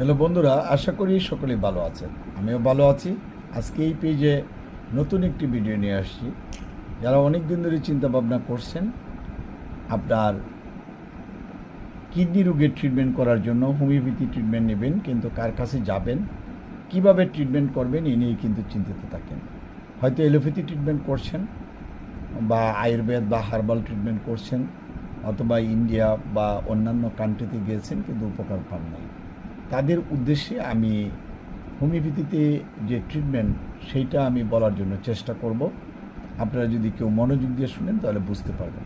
Hello বন্ধুরা, আশা করি সকলেই ভালো আছেন। আমিও ভালো আছি। আজকে এই পেজে নতুন একটি ভিডিও নিয়ে আসছি। যারা অনেক দিন ধরে চিন্তা ভাবনা করছেন আপনার কিডনি রোগের ট্রিটমেন্ট করার জন্য, হোমিওপ্যাথি ট্রিটমেন্ট নেবেন, কিন্তু কার কাছে যাবেন, কীভাবে ট্রিটমেন্ট করবেন, এ নিয়ে কিন্তু চিন্তিত থাকেন। হয়তো এলোপ্যাথি ট্রিটমেন্ট করছেন, বা আয়ুর্বেদ বা হার্বাল ট্রিটমেন্ট করছেন, অথবা ইন্ডিয়া বা অন্যান্য কান্ট্রিতে গিয়েছেন, কিন্তু উপকার পান নাই। তাদের উদ্দেশ্যে আমি হোমিওপ্যাথিতে যে ট্রিটমেন্ট সেইটা আমি বলার জন্য চেষ্টা করব। আপনারা যদি কেউ মনোযোগ দিয়ে শুনেন তাহলে বুঝতে পারবেন।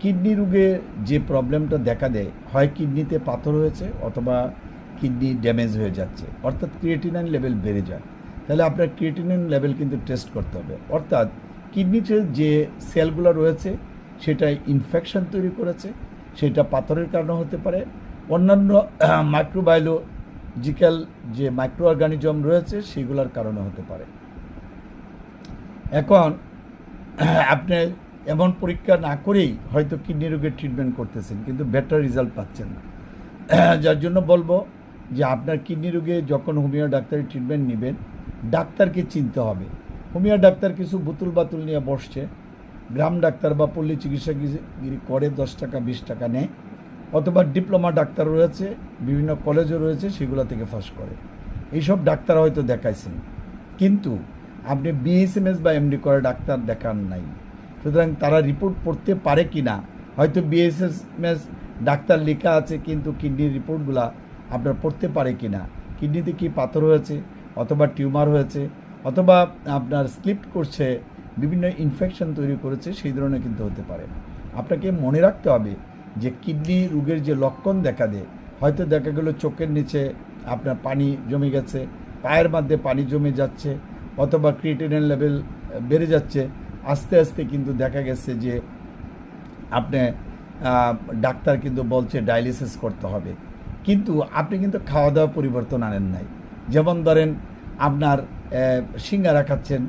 কিডনি রোগে যে প্রবলেমটা দেখা দেয়, হয় কিডনিতে পাথর হয়েছে অথবা কিডনি ড্যামেজ হয়ে যাচ্ছে, অর্থাৎ ক্রিয়েটিনাইন লেভেল বেড়ে যায়। তাহলে আপনার ক্রিয়েটিনাইন লেভেল কিন্তু টেস্ট করতে হবে। অর্থাৎ কিডনিতে যে সেলগুলো রয়েছে সেটা ইনফেকশন তৈরি করেছে, সেটা পাথরের কারণে হতে পারে অন্যান্য মাইক্রোবায়োলজিক্যাল যে মাইক্রো অর্গানিজম রয়েছে, সেগুলোর কারণে হতে পারে। এখন, আপনি এমন পরীক্ষা না করেই হয়তো কিডনি রোগের ট্রিটমেন্ট করতেছেন, কিন্তু বেটার রেজাল্ট পাচ্ছেন না। যার জন্য বলব যে আপনার কিডনি রোগে যখন হোমিও ডাক্তারের ট্রিটমেন্ট নেবেন, ডাক্তারকে চিনতে হবে। হোমিও ডাক্তার কিছু বুতুল বাতুল নিয়ে বসছে, গ্রাম ডাক্তার বা পল্লী চিকিৎসাগিরি করে দশ টাকা, বিশ টাকা নেয়। অথবা ডিপ্লোমা ডাক্তার রয়েছে, বিভিন্ন কলেজও রয়েছে, সেগুলো থেকে ফাঁস করে। এইসব ডাক্তার হয়তো দেখাইছেন। কিন্তু আপনি বিএসএমএস বা এমডি করে ডাক্তার দেখান নাই। সুতরাং তারা রিপোর্ট পড়তে পারে কি না হয়তো বিএসএমএস ডাক্তার লেখা আছে, কিন্তু কিডনির রিপোর্টগুলা আপনার পড়তে পারে কি না কিডনিতে কি পাথর হয়েছে, অথবা টিউমার হয়েছে, অথবা আপনার স্লিপ করছে, বিভিন্ন ইনফেকশন তৈরি করেছে, সেই ধরনের কিন্তু হতে পারে। আপনাকে মনে রাখতে হবে যে কিডনি রোগের যে লক্ষণ দেখা দেয়, হয়তো দেখা গেল চোখের নিচে আপনার পানি জমে গেছে, পায়ের মধ্যে পানি জমে যাচ্ছে, অথবা ক্রিয়েটিনের লেভেল বেড়ে যাচ্ছে, আস্তে আস্তে কিন্তু দেখা গেছে যে আপনি ডাক্তার কিন্তু বলছে ডায়ালিসিস করতে হবে। কিন্তু আপনি কিন্তু খাওয়া দাওয়া পরিবর্তন আনেন নাই। যেমন ধরেন আপনার সিঙ্গারা খাচ্ছেন,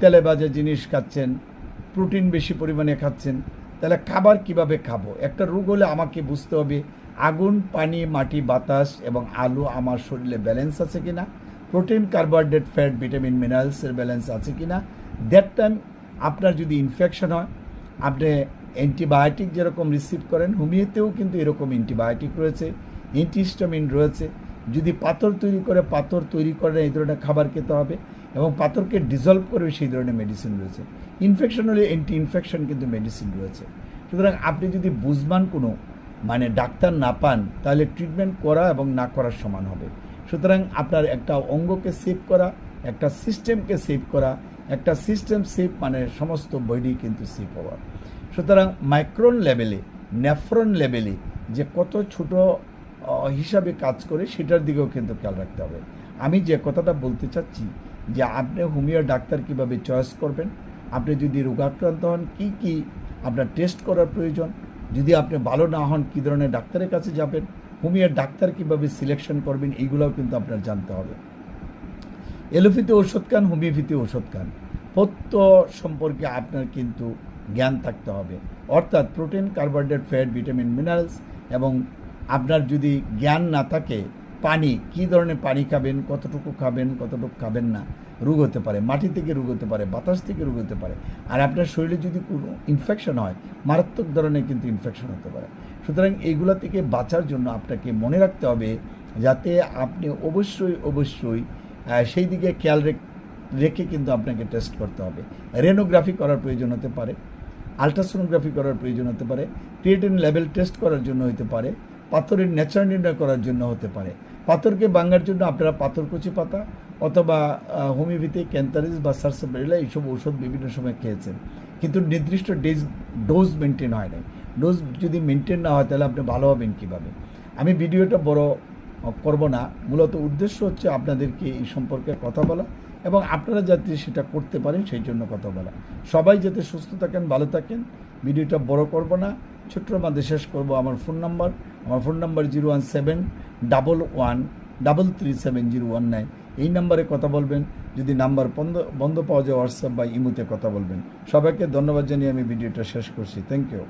তেলে ভাজা জিনিস খাচ্ছেন, প্রোটিন বেশি পরিমাণে খাচ্ছেন তাহলে খাবার কীভাবে খাব? একটা রোগ হলে আমাকে বুঝতে হবে, আগুন, পানি, মাটি, বাতাস এবং আলু আমার শরীরে ব্যালেন্স আছে কিনা? প্রোটিন কার্বোহাইড্রেট ফ্যাট ভিটামিন মিনারেলসের ব্যালেন্স আছে কিনা? দ্যাট টাইম আপনার যদি ইনফেকশন হয়, আপনি অ্যান্টিবায়োটিক যেরকম রিসিভ করেন, হোমিওতেও কিন্তু এরকম অ্যান্টিবায়োটিক রয়েছে অ্যান্টিস্টামিন রয়েছে। যদি পাথর তৈরি করে, পাথর তৈরি করে, এই ধরনের খাবার খেতে হবে। এবং পাথরকে ডিজলভ করবে সেই ধরনের মেডিসিন রয়েছে। ইনফেকশন হলে অ্যান্টি ইনফেকশন কিন্তু মেডিসিন রয়েছে। সুতরাং আপনি যদি বুঝবান কোনো মানে ডাক্তার না পান, তাহলে ট্রিটমেন্ট করা এবং না করার সমান হবে। সুতরাং আপনার একটা অঙ্গকে সেভ করা, একটা সিস্টেমকে সেভ করা, একটা সিস্টেম সেভ মানে সমস্ত বডি কিন্তু সেভ হওয়া। সুতরাং মাইক্রন লেভেলে নেফ্রন লেভেলে যে কত ছোট হিসাবে কাজ করে, সেটার দিকেও কিন্তু খেয়াল রাখতে হবে। আমি যে কথাটা বলতে চাচ্ছি যে আপনি হোমিও ডাক্তার কীভাবে চয়েস করবেন? আপনি যদি রোগাক্রান্ত হন, কি কি আপনার টেস্ট করার প্রয়োজন? যদি আপনি ভালো না হন, কী ধরনের ডাক্তারের কাছে যাবেন? হোমিওর ডাক্তার কীভাবে সিলেকশন করবেন? এইগুলোও কিন্তু আপনার জানতে হবে। এলোপ্যাথি ওষুধ খান, হোমিওপ্যাথি ওষুধ খান। পত্য সম্পর্কে আপনার কিন্তু জ্ঞান থাকতে হবে। অর্থাৎ protein carbohydrate fat vitamin minerals এবং আপনার যদি জ্ঞান না থাকে পানি, কী ধরনের পানি খাবেন, কতটুকু খাবেন কতটুকু খাবেন না, রোগ হতে পারে, মাটি থেকে রোগ হতে পারে, বাতাস থেকে রোগ হতে পারে। আর আপনার শরীরে যদি কোনো ইনফেকশন হয়, মারাত্মক ধরনের কিন্তু ইনফেকশন হতে পারে। সুতরাং এইগুলো থেকে বাঁচার জন্য আপনাকে মনে রাখতে হবে যাতে আপনি অবশ্যই অবশ্যই সেই দিকে খেয়াল রেখে কিন্তু আপনাকে টেস্ট করতে হবে। রেনোগ্রাফি করার প্রয়োজন হতে পারে আলট্রাসোনোগ্রাফি করার প্রয়োজন হতে পারে ক্রিয়েটিন লেভেল টেস্ট করার জন্য হতে পারে, পাথরের নেচার নির্ণয় করার জন্য হতে পারে। পাথরকে ভাঙার জন্য আপনারা পাথরকুচি পাতা অথবা হোমিওপ্যাথি ক্যান্থারিস বা সার্সবেরিলা এইসব ওষুধ বিভিন্ন সময় খেয়েছেন। কিন্তু নির্দিষ্ট ডেজ, ডোজ মেনটেন হয় নাই। ডোজ যদি মেনটেন না হয়, তাহলে আপনি ভালো হবেন কীভাবে? আমি ভিডিওটা বড় করব না। মূলত উদ্দেশ্য হচ্ছে আপনাদেরকে এই সম্পর্কে কথা বলা এবং আপনারা যাতে সেটা করতে পারেন, সেই জন্য কথা বলা। সবাই যাতে সুস্থ থাকেন, ভালো থাকেন ভিডিওটা বড় করব না ছোট্টর মধ্যে শেষ করব। আমার ফোন নাম্বার, আমার phone number zero one seven double one double three seven zero one nine. এই নাম্বারে কথা বলবেন, যদি নাম্বার বন্ধ বন্ধ পাওয়া যায় হোয়াটসঅ্যাপ বা ইমুতে কথা বলবেন। সবাইকে ধন্যবাদ জানিয়ে আমি ভিডিওটা শেষ করছি। Thank you